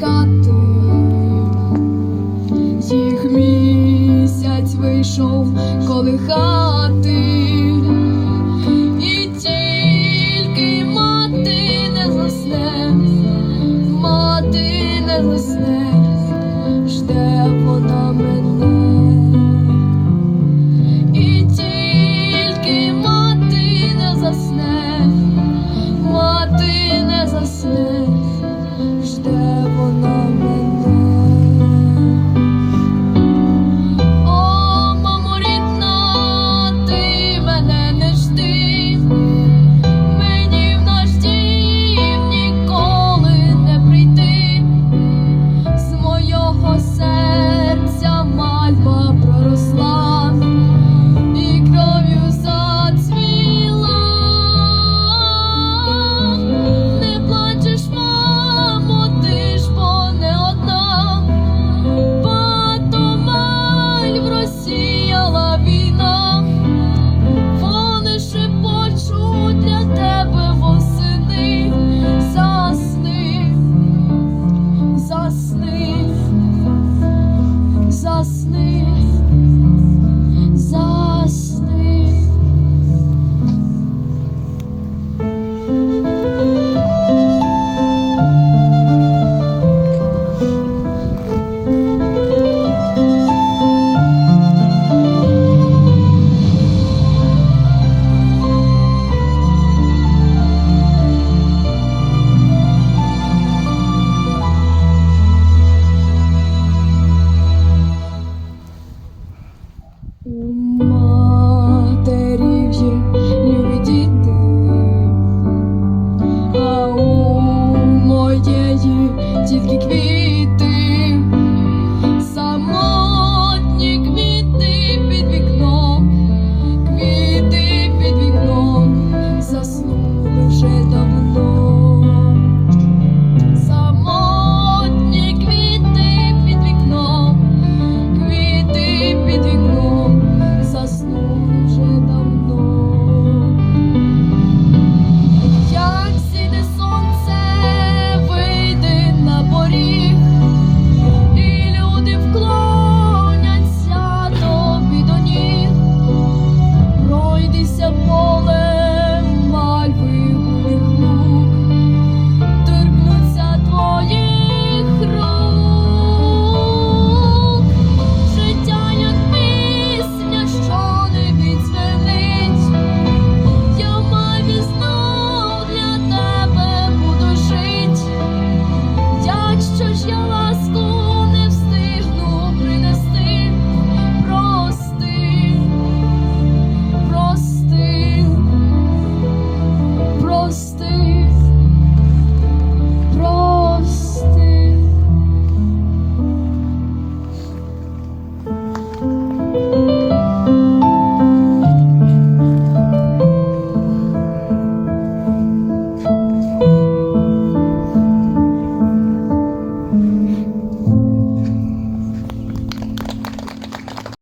Хати, їх місяць вийшов колихати, і тільки мати не засне, мати не засне, жде вона мене.